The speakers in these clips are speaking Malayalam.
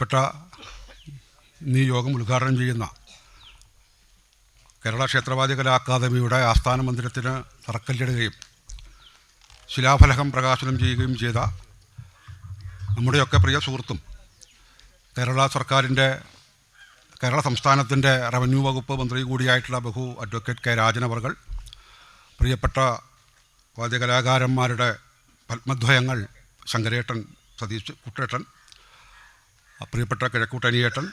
ഗുരുഭ്യോ നീ യോഗം ഉദ്ഘാടനം ചെയ്യുന്ന കേരള ക്ഷേത്രവാദി കലാ അക്കാദമിയുടെ ആസ്ഥാന മന്ദിരത്തിന് തറക്കല്ലിടുകയും ശിലാഫലകം പ്രകാശനം ചെയ്യുകയും ചെയ്ത നമ്മുടെയൊക്കെ പ്രിയ സുഹൃത്തും കേരള സർക്കാരിന്റെ കേരള സംസ്ഥാനത്തിന്റെ റവന്യൂ വകുപ്പ് മന്ത്രി കൂടിയായിട്ടുള്ള ബഹു അഡ്വക്കേറ്റ് കെ രാജനവർകൾ പ്രിയപ്പെട്ട വാദ്യകലാകാരന്മാരുടെ പത്മദ്വയങ്ങൾ ശങ്കരേട്ടൻ സതീഷ് കുട്ടേട്ടൻ പ്രിയപ്പെട്ട കിഴക്കൂട്ടനിയേട്ടൻ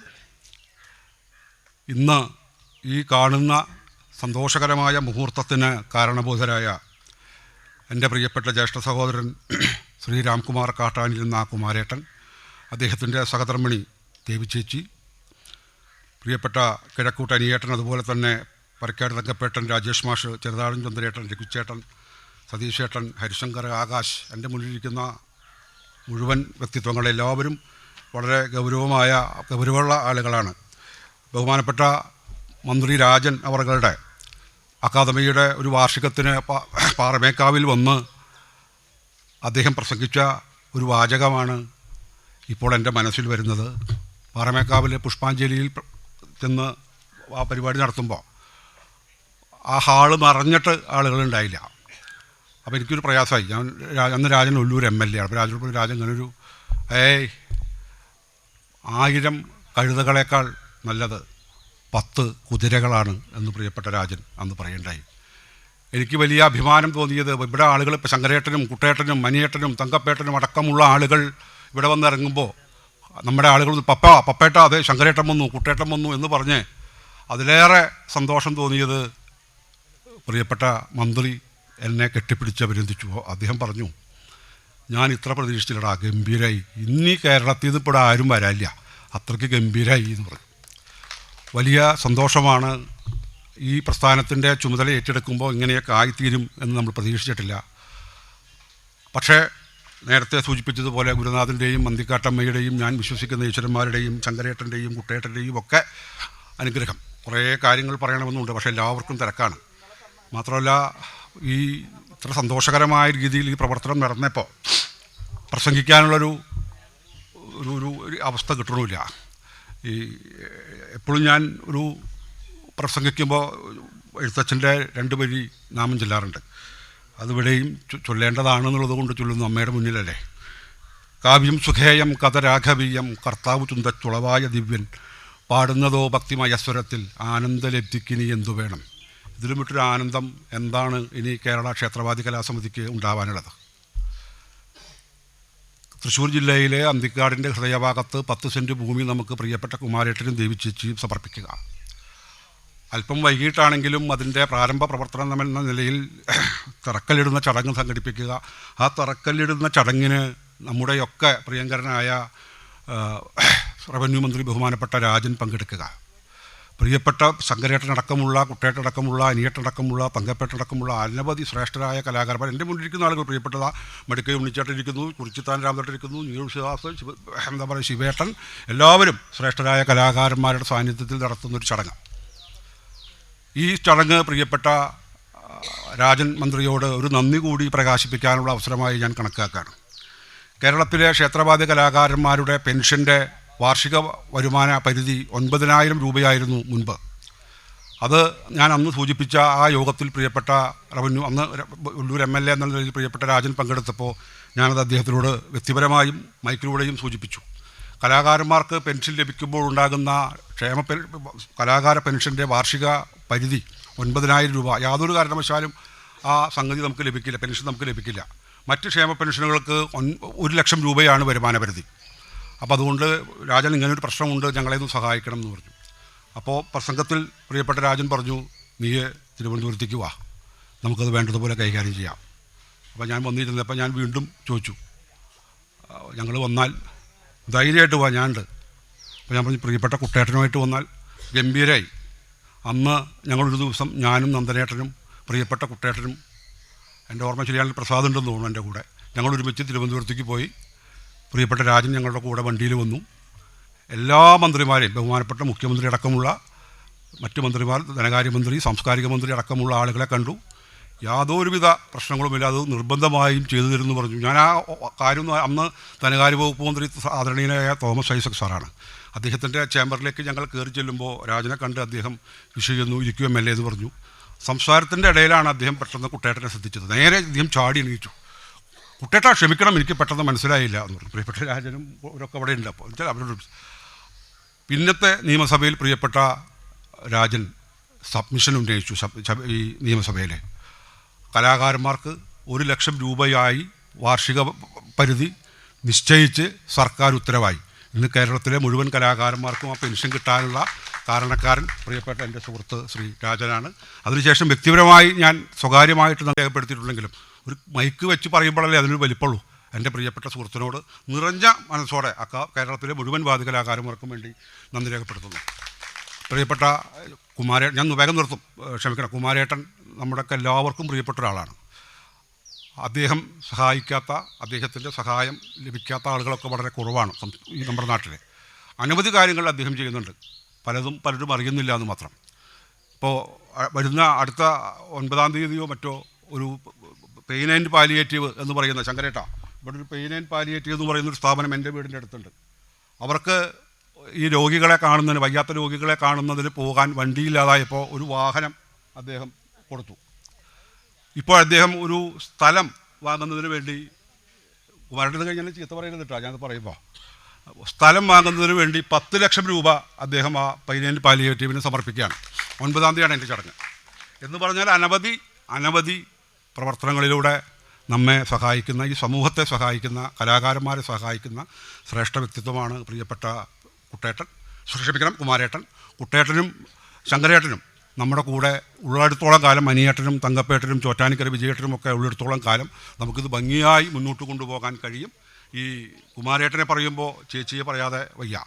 ഇന്ന് ഈ കാണുന്ന സന്തോഷകരമായ മുഹൂർത്തത്തിന് കാരണബോധരായ എന്റെ പ്രിയപ്പെട്ട ജ്യേഷ്ഠ സഹോദരൻ ശ്രീ രാംകുമാർ കാട്ടാനിൽ നിന്ന കുമാരേട്ടൻ അദ്ദേഹത്തിന്റെ സഹധർമ്മിണി ദേവി ചേച്ചി പ്രിയപ്പെട്ട കിഴക്കൂട്ടനിയേട്ടൻ അതുപോലെ തന്നെ പരക്കാട് തങ്കപ്പേട്ടൻ രാജേഷ് മാഷ് ചെറുതാഴൻ ചന്ദ്രേട്ടൻ രഘുച്ചേട്ടൻ സതീഷേട്ടൻ ഹരിശങ്കർ ആകാശ് എന്റെ മുന്നിലിരിക്കുന്ന മുഴുവൻ വ്യക്തിത്വങ്ങളെല്ലാവരും വളരെ ഗൗരവമായ ഗൗരവമുള്ള ആളുകളാണ്. ബഹുമാനപ്പെട്ട മന്ത്രി രാജൻ അവർകളുടെ അക്കാദമിയുടെ ഒരു വാർഷികത്തിന് പാറമേക്കാവിൽ വന്ന് അദ്ദേഹം പ്രസംഗിച്ച ഒരു വാചകമാണ് ഇപ്പോൾ എന്റെ മനസ്സിൽ വരുന്നത്. പാറമേക്കാവിൽ പുഷ്പാഞ്ജലിയിൽ ചെന്ന് ആ പരിപാടി നടത്തുമ്പോൾ ആ ഹാൾ നിറഞ്ഞിട്ട് ആളുകളുണ്ടായില്ല. അപ്പോൾ എനിക്കൊരു പ്രയാസമായി. ഞാൻ അന്ന് Rajan Ulloor M L A ആണ്. അപ്പോൾ രാജനോട് രാജൻ ഇങ്ങനൊരു ഏയ് ആയിരം കഴുതകളേക്കാൾ നല്ലത് പത്ത് കുതിരകളാണ് എന്ന് പ്രിയപ്പെട്ട രാജൻ അന്ന് പറയണ്ടായി. എനിക്ക് വലിയ അഭിമാനം തോന്നിയത് ഇവിടെ ആളുകൾ ഇപ്പോൾ ശങ്കരേട്ടനും കുട്ടേട്ടനും മനിയേട്ടനും തങ്കപ്പേട്ടനും അടക്കമുള്ള ആളുകൾ ഇവിടെ വന്നിറങ്ങുമ്പോൾ നമ്മുടെ ആളുകൾ പപ്പ പപ്പേട്ട അതെ ശങ്കരേട്ടൻ വന്നു കുട്ടേട്ടൻ വന്നു എന്ന് പറഞ്ഞ് അതിലേറെ സന്തോഷം തോന്നിയത് പ്രിയപ്പെട്ട മന്ത്രി എന്നെ കെട്ടിപ്പിടിച്ച് അഭിനന്ദിച്ചു. അദ്ദേഹം പറഞ്ഞു ഞാൻ ഇത്ര പ്രതീക്ഷിച്ചില്ലടാ ഗംഭീരായി. ഇന്നീ കേരളത്തിൽ നിന്ന് ഇപ്പോൾ ആരും വരാനില്ല. അത്രയ്ക്ക് ഗംഭീരായി എന്ന് പറഞ്ഞു. വലിയ സന്തോഷമാണ് ഈ പ്രസ്ഥാനത്തിന്റെ ചുമതല ഏറ്റെടുക്കുമ്പോൾ ഇങ്ങനെയൊക്കെ ആയിത്തീരും എന്ന് നമ്മൾ പ്രതീക്ഷിച്ചിട്ടില്ല. പക്ഷേ നേരത്തെ സൂചിപ്പിച്ചതുപോലെ ഗുരുനാഥന്റെയും മന്തിക്കാട്ടമ്മയുടെയും ഞാൻ വിശ്വസിക്കുന്ന ഈശ്വരന്മാരുടെയും ശങ്കരേട്ടന്റെയും കുട്ടേട്ടന്റെയും ഒക്കെ അനുഗ്രഹം. കുറേ കാര്യങ്ങൾ പറയണമെന്നുണ്ട് പക്ഷേ എല്ലാവർക്കും തിരക്കാണ്. മാത്രമല്ല ഈ ഇത്ര സന്തോഷകരമായ രീതിയിൽ ഈ പ്രവർത്തനം നടന്നപ്പോൾ പ്രസംഗിക്കാനുള്ളൊരു ഒരു ഒരു അവസ്ഥ കിട്ടണമില്ല ഈ എപ്പോഴും ഞാൻ ഒരു പ്രസംഗിക്കുമ്പോൾ എഴുത്തച്ഛന്റെ രണ്ട് വരി നാമം ചൊല്ലാറുണ്ട്. അതിവിടെയും ചൊല്ലേണ്ടതാണെന്നുള്ളത് കൊണ്ട് ചൊല്ലുന്നു അമ്മയുടെ മുന്നിലല്ലേ. കാവ്യം സുഖേയം കഥരാഘവീയം കർത്താവ് ചുന്തച്ചുളവായ ദിവ്യൻ പാടുന്നതോ ഭക്തിമയസ്വരത്തിൽ ആനന്ദലബ്ധിക്കിനി എന്തു വേണം. ഇതിലും വിട്ടൊരു ആനന്ദം എന്താണ് ഇനി കേരള ക്ഷേത്രവാദി കലാസമിതിക്ക് ഉണ്ടാവാനുള്ളത്? തൃശ്ശൂർ ജില്ലയിലെ അന്തിക്കാടിന്റെ ഹൃദയഭാഗത്ത് പത്ത് സെന്റ് ഭൂമി നമുക്ക് പ്രിയപ്പെട്ട കുമാരേട്ടനും ദേവിച്ചേച്ചിയും സമർപ്പിക്കുക. അല്പം വൈകിട്ടാണെങ്കിലും അതിന്റെ പ്രാരംഭ പ്രവർത്തനം എന്ന നിലയിൽ തറക്കല്ലിടുന്ന ചടങ്ങ് സംഘടിപ്പിക്കുക. ആ തറക്കല്ലിടുന്ന ചടങ്ങിന് നമ്മുടെയൊക്കെ പ്രിയങ്കരനായ റവന്യൂ മന്ത്രി ബഹുമാനപ്പെട്ട രാജൻ പങ്കെടുക്കുക. പ്രിയപ്പെട്ട ശങ്കരേട്ടനടക്കമുള്ള കുട്ടേട്ടടക്കമുള്ള അനിയേട്ടടക്കമുള്ള പങ്കപ്പേട്ടടക്കമുള്ള അനവധി ശ്രേഷ്ഠരായ കലാകാരന്മാർ എന്റെ മുന്നിലിരിക്കുന്ന ആളുകൾ. പ്രിയപ്പെട്ടതാ മടിക്കൈ ഉണ്ണിച്ചേട്ടനിരിക്കുന്നു കുറിച്ചിത്താൻ നീൾ ശിവാസ് ശിവ എന്താ പറയുക ശിവേട്ടൻ. എല്ലാവരും ശ്രേഷ്ഠരായ കലാകാരന്മാരുടെ സാന്നിധ്യത്തിൽ നടത്തുന്ന ഒരു ചടങ്ങ്. ഈ ചടങ്ങ് പ്രിയപ്പെട്ട രാജൻ മന്ത്രിയോട് ഒരു നന്ദി കൂടി പ്രകാശിപ്പിക്കാനുള്ള അവസരമായി ഞാൻ കണക്കാക്കുകയാണ്. കേരളത്തിലെ ക്ഷേത്രവാദി കലാകാരന്മാരുടെ പെൻഷന്റെ വാർഷിക വരുമാന പരിധി ഒൻപതിനായിരം രൂപയായിരുന്നു മുൻപ്. അത് ഞാൻ അന്ന് സൂചിപ്പിച്ച ആ യോഗത്തിൽ പ്രിയപ്പെട്ട റവന്യൂ അന്ന് ഉള്ളൂർ എം എൽ എ എന്നുള്ള നിലയിൽ പ്രിയപ്പെട്ട രാജൻ പങ്കെടുത്തപ്പോൾ ഞാനത് അദ്ദേഹത്തിനോട് വ്യക്തിപരമായും മൈക്കിലൂടെയും സൂചിപ്പിച്ചു. കലാകാരന്മാർക്ക് പെൻഷൻ ലഭിക്കുമ്പോൾ ഉണ്ടാകുന്ന ക്ഷേമ കലാകാര പെൻഷന്റെ വാർഷിക പരിധി ഒൻപതിനായിരം രൂപ. യാതൊരു കാരണവശാലും ആ സംഗതി നമുക്ക് ലഭിക്കില്ല പെൻഷൻ നമുക്ക് ലഭിക്കില്ല. മറ്റ് ക്ഷേമ പെൻഷനുകൾക്ക് ഒരു ലക്ഷം രൂപയാണ് വരുമാന പരിധി. അപ്പോൾ അതുകൊണ്ട് രാജൻ ഇങ്ങനൊരു പ്രശ്നമുണ്ട് ഒന്ന് സഹായിക്കണം എന്ന് പറഞ്ഞു. അപ്പോൾ പ്രസംഗത്തിൽ പ്രിയപ്പെട്ട രാജൻ പറഞ്ഞു നീ തിരുവനന്തപുരത്തേക്ക് വാ. നമുക്കത് വേണ്ടതുപോലെ കൈകാര്യം ചെയ്യാം. അപ്പോൾ ഞാൻ വന്നിരുന്നപ്പോൾ ഞാൻ വീണ്ടും ചോദിച്ചു ഞങ്ങൾ വന്നാൽ ധൈര്യമായിട്ട് വാ ഞാനുണ്ട്. അപ്പോൾ ഞാൻ പറഞ്ഞു പ്രിയപ്പെട്ട കുട്ടേട്ടനുമായിട്ട് വന്നാൽ ഗംഭീരായി. അന്ന് ഞങ്ങളൊരു ദിവസം ഞാനും നന്ദനേട്ടനും പ്രിയപ്പെട്ട കുട്ടേട്ടനും എന്റെ ഓർമ്മ ശരിയാണെങ്കിൽ പ്രസാദ് ഉണ്ടെന്ന് തോന്നുന്നു എന്റെ കൂടെ. ഞങ്ങൾ ഒരുമിച്ച് തിരുവനന്തപുരത്തേക്ക് പോയി പ്രിയപ്പെട്ട രാജൻ ഞങ്ങളുടെ കൂടെ വണ്ടിയിൽ വന്നു. എല്ലാ മന്ത്രിമാരെയും ബഹുമാനപ്പെട്ട മുഖ്യമന്ത്രി അടക്കമുള്ള മറ്റ് മന്ത്രിമാർ ധനകാര്യമന്ത്രി സാംസ്കാരിക മന്ത്രി അടക്കമുള്ള ആളുകളെ കണ്ടു. യാതൊരുവിധ പ്രശ്നങ്ങളുമില്ല. അത് നിർബന്ധമായും ചെയ്തു തരുമെന്ന് പറഞ്ഞു. ഞാൻ ആ കാര്യം അന്ന് ധനകാര്യ വകുപ്പ് മന്ത്രി ആദരണീയനായ തോമസ് ഐസക് സാറാണ്. അദ്ദേഹത്തിന്റെ ചേംബറിലേക്ക് ഞങ്ങൾ കയറി ചെല്ലുമ്പോൾ രാജനെ കണ്ട് അദ്ദേഹം വിഷയുന്നു ഇരിക്കും എം എൽ എ എന്ന് പറഞ്ഞു. സംസാരത്തിന്റെ ഇടയിലാണ് അദ്ദേഹം പെട്ടെന്ന് കുട്ടേട്ടനെ ശ്രദ്ധിച്ചത്. നേരെ അദ്ദേഹം ചാടി എണീറ്റു. കുട്ടേട്ട ക്ഷമിക്കണം എനിക്ക് പെട്ടെന്ന് മനസ്സിലായില്ല എന്ന് പറഞ്ഞു. പ്രിയപ്പെട്ട രാജനും അവരൊക്കെ അവിടെ ഉണ്ട്. അപ്പോൾ എന്നുവെച്ചാൽ അവരോട് പിന്നത്തെ നിയമസഭയിൽ പ്രിയപ്പെട്ട രാജൻ സബ്മിഷൻ ഉന്നയിച്ചു ഈ നിയമസഭയിലെ. കലാകാരന്മാർക്ക് ഒരു ലക്ഷം രൂപയായി വാർഷിക പരിധി നിശ്ചയിച്ച് സർക്കാർ ഉത്തരവായി. ഇന്ന് കേരളത്തിലെ മുഴുവൻ കലാകാരന്മാർക്കും ആ പെൻഷൻ കിട്ടാനുള്ള കാരണക്കാരൻ പ്രിയപ്പെട്ട എന്റെ സുഹൃത്ത് ശ്രീ രാജനാണ്. അതിനുശേഷം വ്യക്തിപരമായി ഞാൻ സ്വകാര്യമായിട്ട് രേഖപ്പെടുത്തിയിട്ടുണ്ടെങ്കിലും ഒരു മൈക്ക് വെച്ച് പറയുമ്പോഴല്ലേ അതിനൊരു വലിപ്പമുള്ളൂ. എന്റെ പ്രിയപ്പെട്ട സുഹൃത്തിനോട് നിറഞ്ഞ മനസ്സോടെ അക്ക കേരളത്തിലെ മുഴുവൻ വാദ്യ കലാകാരന്മാർക്കും വേണ്ടി നന്ദി രേഖപ്പെടുത്തുന്നു. പ്രിയപ്പെട്ട കുമാരേ ഞാൻ വേഗം നിർത്തും. ക്ഷമിക്കണം. കുമാരേട്ടൻ നമ്മുടെയൊക്കെ എല്ലാവർക്കും പ്രിയപ്പെട്ട ഒരാളാണ്. അദ്ദേഹം സഹായിക്കാത്ത അദ്ദേഹത്തിന്റെ സഹായം ലഭിക്കാത്ത ആളുകളൊക്കെ വളരെ കുറവാണ് ഈ നമ്മുടെ നാട്ടിലെ. അനവധി കാര്യങ്ങൾ അദ്ദേഹം ചെയ്യുന്നുണ്ട്. പലതും പലരും അറിയുന്നില്ല എന്ന് മാത്രം. ഇപ്പോൾ വരുന്ന അടുത്ത ഒൻപതാം തീയതിയോ മറ്റോ ഒരു പെയിൻ ആൻഡ് പാലിയേറ്റീവ് എന്ന് പറയുന്ന ശങ്കരേട്ട ഇവിടെ ഒരു പെയിൻ ആൻഡ് പാലിയേറ്റീവ് എന്ന് പറയുന്ന ഒരു സ്ഥാപനം എന്റെ വീടിന്റെ അടുത്തുണ്ട്. അവർക്ക് ഈ രോഗികളെ കാണുന്നതിന് വയ്യാത്ത രോഗികളെ കാണുന്നതിന് പോകാൻ വണ്ടിയില്ലാതായപ്പോൾ ഒരു വാഹനം അദ്ദേഹം കൊടുത്തു. ഇപ്പോൾ അദ്ദേഹം ഒരു സ്ഥലം വാങ്ങുന്നതിന് വേണ്ടി വരണ്ടത് കഴിഞ്ഞാൽ ചീത്ത പറയുന്നത് കേട്ടോ ഞാനത് പറയുമ്പോൾ സ്ഥലം വാങ്ങുന്നതിന് വേണ്ടി പത്ത് ലക്ഷം രൂപ അദ്ദേഹം ആ പൈനൻ പാലിയേറ്റീവിന് സമർപ്പിക്കുകയാണ്. ഒൻപതാം തീയതിയാണ് എന്റെ ചടങ്ങ്. എന്ന് പറഞ്ഞാൽ അനവധി അനവധി പ്രവർത്തനങ്ങളിലൂടെ നമ്മെ സഹായിക്കുന്ന ഈ സമൂഹത്തെ സഹായിക്കുന്ന കലാകാരന്മാരെ സഹായിക്കുന്ന ശ്രേഷ്ഠ വ്യക്തിത്വമാണ് പ്രിയപ്പെട്ട കുട്ടേട്ടൻ. ക്ഷമിക്കണം കുമാരേട്ടൻ. കുട്ടേട്ടനും ശങ്കരേട്ടനും. നമ്മുടെ കൂടെ ഉള്ളിടത്തോളം കാലം അനിയേട്ടനും തങ്കപ്പേട്ടനും ചോറ്റാനിക്കര വിജയേട്ടനും ഒക്കെ ഉള്ളിടത്തോളം കാലം നമുക്കിത് ഭംഗിയായി മുന്നോട്ട് കൊണ്ടുപോകാൻ കഴിയും. ഈ കുമാരേട്ടനെ പറയുമ്പോൾ ചേച്ചിയെ പറയാതെ വയ്യ.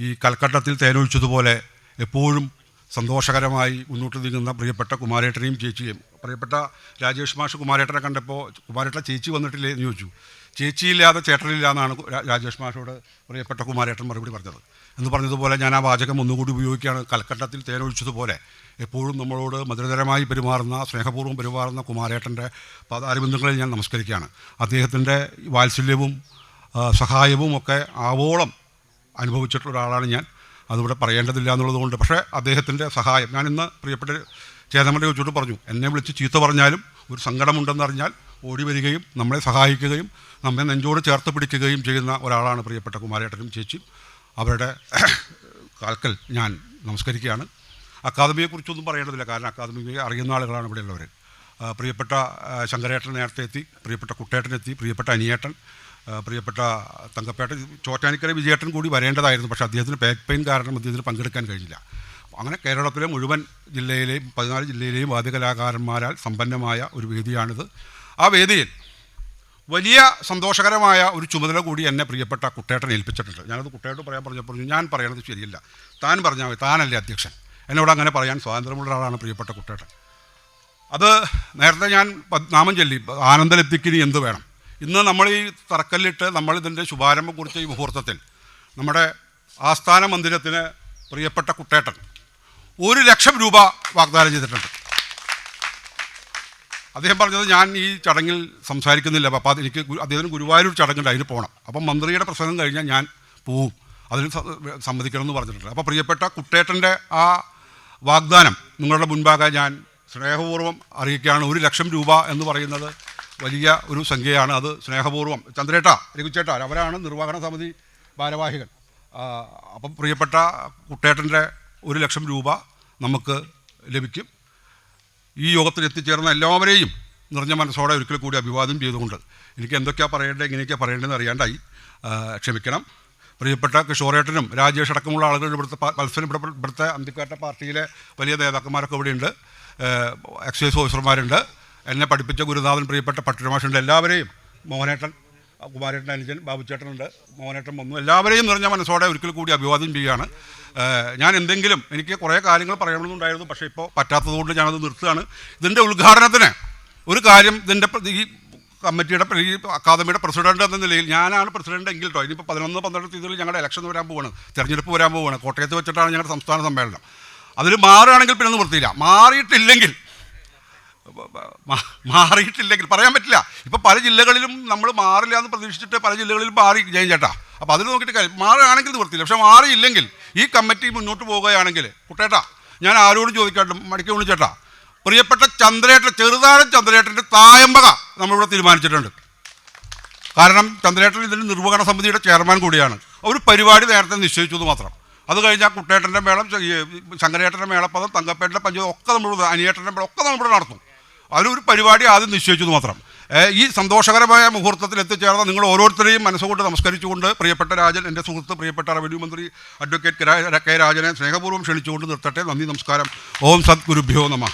ഈ കൽക്കട്ടത്തിൽ തേനൊഴിച്ചതുപോലെ എപ്പോഴും സന്തോഷകരമായി മുന്നോട്ട് നീങ്ങുന്ന പ്രിയപ്പെട്ട കുമാരേട്ടനെയും ചേച്ചിയും പ്രിയപ്പെട്ട രാജേഷ് മാഷ് കുമാരേട്ടനെ കണ്ടപ്പോൾ കുമാരേട്ടൻ ചേച്ചി വന്നിട്ടില്ലേ എന്ന് ചോദിച്ചു. ചേച്ചിയില്ലാതെ ചേട്ടനില്ല എന്നാണ് രാജേഷ് മാഷോട് പ്രിയപ്പെട്ട കുമാരേട്ടൻ മറുപടി പറഞ്ഞത്. എന്ന് പറഞ്ഞതുപോലെ ഞാൻ ആ വാചകം ഒന്നുകൂടി ഉപയോഗിക്കുകയാണ്. കൽക്കട്ടത്തിൽ തേനൊഴിച്ചതുപോലെ എപ്പോഴും നമ്മളോട് മധുരതരമായി പെരുമാറുന്ന സ്നേഹപൂർവം പെരുമാറുന്ന കുമാരേട്ടന്റെ പദാരബന്ധങ്ങളിൽ ഞാൻ നമസ്കരിക്കുകയാണ്. അദ്ദേഹത്തിന്റെ വാത്സല്യവും സഹായവും ഒക്കെ ആവോളം അനുഭവിച്ചിട്ടുള്ള ഒരാളാണ് ഞാൻ. അതിവിടെ പറയേണ്ടതില്ല എന്നുള്ളതുകൊണ്ട് പക്ഷേ അദ്ദേഹത്തിന്റെ സഹായം ഞാൻ ഇന്ന് പ്രിയപ്പെട്ട ചേതമ്മയുടെ ചോദിച്ചോട്ട് പറഞ്ഞു. എന്നെ വിളിച്ച് ചീത്ത പറഞ്ഞാലും ഒരു സങ്കടമുണ്ടെന്നറിഞ്ഞാൽ ഓടി വരികയും നമ്മളെ സഹായിക്കുകയും നമ്മെ നെഞ്ചോട് ചേർത്ത് പിടിക്കുകയും ചെയ്യുന്ന ഒരാളാണ് പ്രിയപ്പെട്ട കുമാരേട്ടനും ചേച്ചിയും. അവരുടെ കാൽക്കൽ ഞാൻ നമസ്കരിക്കുകയാണ്. അക്കാദമിയെക്കുറിച്ചൊന്നും പറയേണ്ടതില്ല. കാരണം അക്കാദമിയെ അറിയുന്ന ആളുകളാണ് ഇവിടെയുള്ളവർ. പ്രിയപ്പെട്ട ശങ്കരേട്ടൻ നേരത്തെ എത്തി പ്രിയപ്പെട്ട കുട്ടേട്ടനെത്തി പ്രിയപ്പെട്ട അനിയേട്ടൻ പ്രിയപ്പെട്ട തങ്കപ്പേട്ട ചോറ്റാനിക്കര വിജയേട്ടൻ കൂടി വരേണ്ടതായിരുന്നു. പക്ഷേ അദ്ദേഹത്തിന് ബാക്ക് പെയിൻ കാരണം അദ്ദേഹത്തിന് പങ്കെടുക്കാൻ കഴിഞ്ഞില്ല. അങ്ങനെ കേരളത്തിലെ മുഴുവൻ ജില്ലയിലെയും പതിനാല് ജില്ലയിലെയും വാദ്യകലാകാരന്മാരാൽ സമ്പന്നമായ ഒരു വേദിയാണിത്. ആ വേദിയിൽ വലിയ സന്തോഷകരമായ ഒരു ചുമതല കൂടി എന്നെ പ്രിയപ്പെട്ട കുട്ടേട്ടൻ ഏൽപ്പിച്ചിട്ടുണ്ട്. ഞാനത് കുട്ടേട്ട് പറയാൻ പറഞ്ഞപ്പോൾ ഞാൻ പറയണത് ശരിയല്ല. താൻ പറഞ്ഞാൽ മതി. താനല്ലേ അധ്യക്ഷൻ. എന്നോട് അങ്ങനെ പറയാൻ സ്വാതന്ത്ര്യമുള്ള ഒരാളാണ് പ്രിയപ്പെട്ട കുട്ടേട്ടൻ. അത് നേരത്തെ ഞാൻ നാമം ചൊല്ലി. ആനന്ദലെത്തിക്കിനി എന്ത് വേണം? ഇന്ന് നമ്മൾ ഈ തറക്കല്ലിട്ട് നമ്മളിതിന്റെ ശുഭാരംഭം കുറിച്ച ഈ മുഹൂർത്തത്തിൽ നമ്മുടെ ആസ്ഥാന മന്ദിരത്തിന് പ്രിയപ്പെട്ട കുട്ടേട്ടൻ ഒരു ലക്ഷം രൂപ വാഗ്ദാനം ചെയ്തിട്ടുണ്ട്. അദ്ദേഹം പറഞ്ഞത് ഞാൻ ഈ ചടങ്ങിൽ സംസാരിക്കുന്നില്ല. അപ്പം അത് എനിക്ക് അദ്ദേഹത്തിന് ഗുരുവായൂർ ചടങ്ങുണ്ട് അതിന് പോകണം അപ്പം മന്ത്രിയുടെ പ്രസംഗം കഴിഞ്ഞാൽ ഞാൻ പോവും. അതിന് സമ്മതിക്കണം എന്ന് പറഞ്ഞിട്ടുണ്ട്. അപ്പോൾ പ്രിയപ്പെട്ട കുട്ടേട്ടന്റെ ആ വാഗ്ദാനം നിങ്ങളുടെ മുൻപാകെ ഞാൻ സ്നേഹപൂർവം അറിയിക്കുകയാണ്. ഒരു ലക്ഷം രൂപ എന്ന് പറയുന്നത് വലിയ ഒരു സംഖ്യയാണ് അത്. സ്നേഹപൂർവം. ചന്ദ്രേട്ട രഘുച്ചേട്ട അവരാണ് നിർവഹണ സമിതി ഭാരവാഹികൾ. അപ്പം പ്രിയപ്പെട്ട കുട്ടേട്ടന്റെ ഒരു ലക്ഷം രൂപ നമുക്ക് ലഭിക്കും. ഈ യോഗത്തിൽ എത്തിച്ചേർന്ന എല്ലാവരെയും നിറഞ്ഞ മനസ്സോടെ ഒരിക്കൽ കൂടി അഭിവാദ്യം ചെയ്തുകൊണ്ട് എനിക്ക് എന്തൊക്കെയാണ് പറയേണ്ടത് എങ്ങനെയൊക്കെയാണ് പറയേണ്ടതെന്ന് അറിയാണ്ടായി. ക്ഷമിക്കണം. പ്രിയപ്പെട്ട കിഷോറേട്ടനും രാജേഷ് അടക്കമുള്ള ആളുകൾ ഇവിടുത്തെ മത്സരം ഇവിടെ ഇവിടുത്തെ അന്തിക്കാട്ട പാർട്ടിയിലെ വലിയ നേതാക്കന്മാരൊക്കെ ഇവിടെയുണ്ട്. എക്സൈസ് ഓഫീസർമാരുണ്ട്. എന്നെ പഠിപ്പിച്ച ഗുരുനാഥൻ പ്രിയപ്പെട്ട പട്ടുമാഷുണ്ട് എല്ലാവരെയും. മോഹനേട്ടൻ കുമാരേട്ടൻ അനുജൻ ബാബുച്ചേട്ടനുണ്ട് മോഹനേട്ടൻ വന്നു. എല്ലാവരെയും നിറഞ്ഞ മനസ്സോടെ ഒരിക്കൽ കൂടി അഭിവാദ്യം ചെയ്യുകയാണ്. ഞാൻ എന്തെങ്കിലും എനിക്ക് കുറേ കാര്യങ്ങൾ പറയണമെന്നുണ്ടായിരുന്നു പക്ഷേ ഇപ്പോൾ പറ്റാത്തതുകൊണ്ട് ഞാനത് നിർത്തുകയാണ്. ഇതിന്റെ ഉദ്ഘാടനത്തിന് ഒരു കാര്യം ഇതിന്റെ ഈ കമ്മിറ്റിയുടെ ഈ അക്കാദമിയുടെ പ്രസിഡന്റ് എന്ന നിലയിൽ ഞാനാണ് പ്രസിഡന്റ് എങ്കിൽ കേട്ടോ ഇനിയിപ്പോൾ പതിനൊന്ന് പന്ത്രണ്ട് തീയതിയിൽ ഞങ്ങളുടെ ഇലക്ഷൻ വരാൻ പോവാണ്. തിരഞ്ഞെടുപ്പ് വരാൻ പോവാണ്. കോട്ടയത്ത് വെച്ചിട്ടാണ് ഞങ്ങളുടെ സംസ്ഥാന സമ്മേളനം. അതിൽ മാറുകയാണെങ്കിൽ പിന്നെ നിർത്തിയില്ല. മാറിയിട്ടില്ലെങ്കിൽ മാറിയിട്ടില്ലെങ്കിൽ പറയാൻ പറ്റില്ല. ഇപ്പം പല ജില്ലകളിലും നമ്മൾ മാറില്ല എന്ന് പ്രതീക്ഷിച്ചിട്ട് പല ജില്ലകളിലും മാറി ജയൻ ചേട്ടാ. അപ്പോൾ അതിൽ നോക്കിയിട്ട് കാര്യം മാറുകയാണെങ്കിൽ നിവൃത്തിയില്ല പക്ഷേ മാറിയില്ലെങ്കിൽ ഈ കമ്മിറ്റി മുന്നോട്ട് പോവുകയാണെങ്കിൽ കുട്ടേട്ടാ ഞാൻ ആരോടും ചോദിക്കാട്ടും മടിക്ക് വിളി ചേട്ടാ. പ്രിയപ്പെട്ട ചന്ദ്രേട്ടൻ ചെറുതാഴം ചന്ദ്രേട്ടന്റെ തായമ്പക നമ്മളിവിടെ തീരുമാനിച്ചിട്ടുണ്ട്. കാരണം ചന്ദ്രേട്ടൻ ഇതിന്റെ നിർവഹണ സമിതിയുടെ ചെയർമാൻ കൂടിയാണ്. ഒരു പരിപാടി നേരത്തെ നിശ്ചയിച്ചു മാത്രം. അത് കഴിഞ്ഞാൽ കുട്ടേട്ടന്റെ മേളം ശങ്കരേട്ടന്റെ മേളപ്പദം തങ്കപ്പേട്ടന്റെ പഞ്ചായത്ത് ഒക്കെ നമ്മൾ അനിയേട്ടന്റെ മേളം ഒക്കെ നമ്മൾ നടത്തും. അതിനൊരു പരിപാടി ആദ്യം നിശ്ചയിച്ചത് മാത്രം. ഈ സന്തോഷകരമായ മുഹൂർത്തത്തിൽ എത്തിച്ചേർന്ന നിങ്ങൾ ഓരോരുത്തരെയും മനസ്സുകൊണ്ട് നമസ്കരിച്ചുകൊണ്ട് പ്രിയപ്പെട്ട രാജൻ എന്റെ സുഹൃത്ത് പ്രിയപ്പെട്ട റവന്യൂ മന്ത്രി അഡ്വക്കേറ്റ് കെ രാജനെ സ്നേഹപൂർവം ക്ഷണിച്ചുകൊണ്ട് നിർത്തട്ടെ. നന്ദി നമസ്കാരം. ഓം സദ്ഗുരുഭ്യോ നമ.